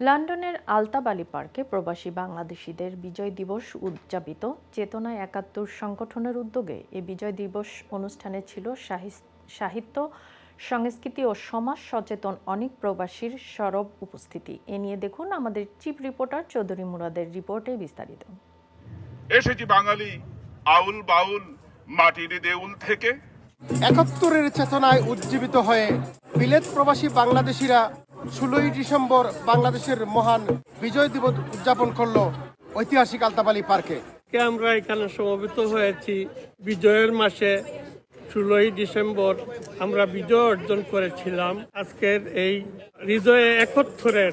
লন্ডনের আলতাবালি পার্কে প্রবাসী বাংলাদেশিদের বিজয় দিবস উদযাপিত। চেতনা একাত্তর সংগঠনের উদ্যোগে এই বিজয় দিবস অনুষ্ঠানে ছিল সাহিত্য সংস্কৃতি ও সমাজ সচেতন অনেক প্রবাসীর সরব উপস্থিতি। এ নিয়ে দেখুন আমাদের চিফ রিপোর্টার চৌধুরী মুরাদের রিপোর্টে বিস্তারিত। এসেছি বাঙালি আউল বাউল মাটির দেউল থেকে। একাত্তরের চেতনায় উজ্জীবিত হয়ে বিলেত প্রবাসী বাংলাদেশিরা ষোলোই ডিসেম্বর বাংলাদেশের মহান বিজয় দিবস উদযাপন করল ঐতিহাসিক আলতাবালি পার্কে। আমরা এখানে সমবেত হয়েছি বিজয়ের মাসে ষোলোই ডিসেম্বর আমরা বিজয় অর্জন করেছিলাম। আজকের এই হৃদয়ে একত্তরের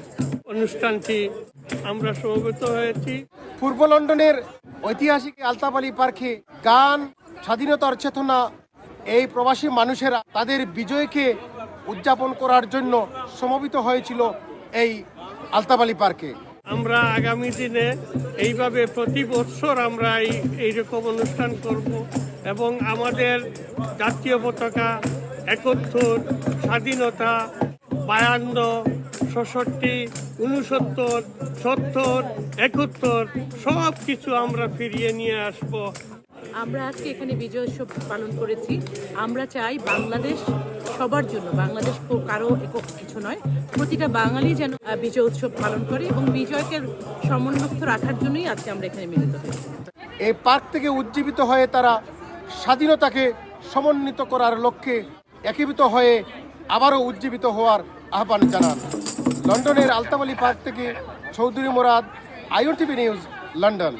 অনুষ্ঠানটি আমরা সমবেত হয়েছি। পূর্ব লন্ডনের ঐতিহাসিক আলতাবালি পার্কে গান স্বাধীনতার চেতনা এই প্রবাসী মানুষেরা তাদের বিজয়কে উদযাপন করার জন্য সমবেত হয়েছিল এই আলতাবালি পার্কে। আমরা আগামী দিনে এইভাবে প্রতি বছর আমরা এই এইরকম অনুষ্ঠান করব এবং আমাদের জাতীয় পতাকা একাত্তর স্বাধীনতা বায়ান্ন ছষট্টি উনসত্তর সত্তর একাত্তর সব কিছু আমরা ফিরিয়ে নিয়ে আসব। আমরা আজকে এখানে বিজয় উৎসব পালন করেছি। আমরা চাই বাংলাদেশ সবার জন্য। বাংলাদেশ কারও একক কিছু নয়। প্রতিটা বাঙালি যেন বিজয় উৎসব পালন করে এবং বিজয়কে সমুন্নত রাখার জন্যই আজকে আমরা এখানে মিলিত হয়েছি। এই পার্ক থেকে উজ্জীবিত হয়ে তারা স্বাধীনতাকে সমন্বিত করার লক্ষ্যে একীভূত হয়ে আবারও উজ্জীবিত হওয়ার আহ্বান জানান। লন্ডনের আলতাবালি পার্ক থেকে Chowdhury Morad IOTV news, London.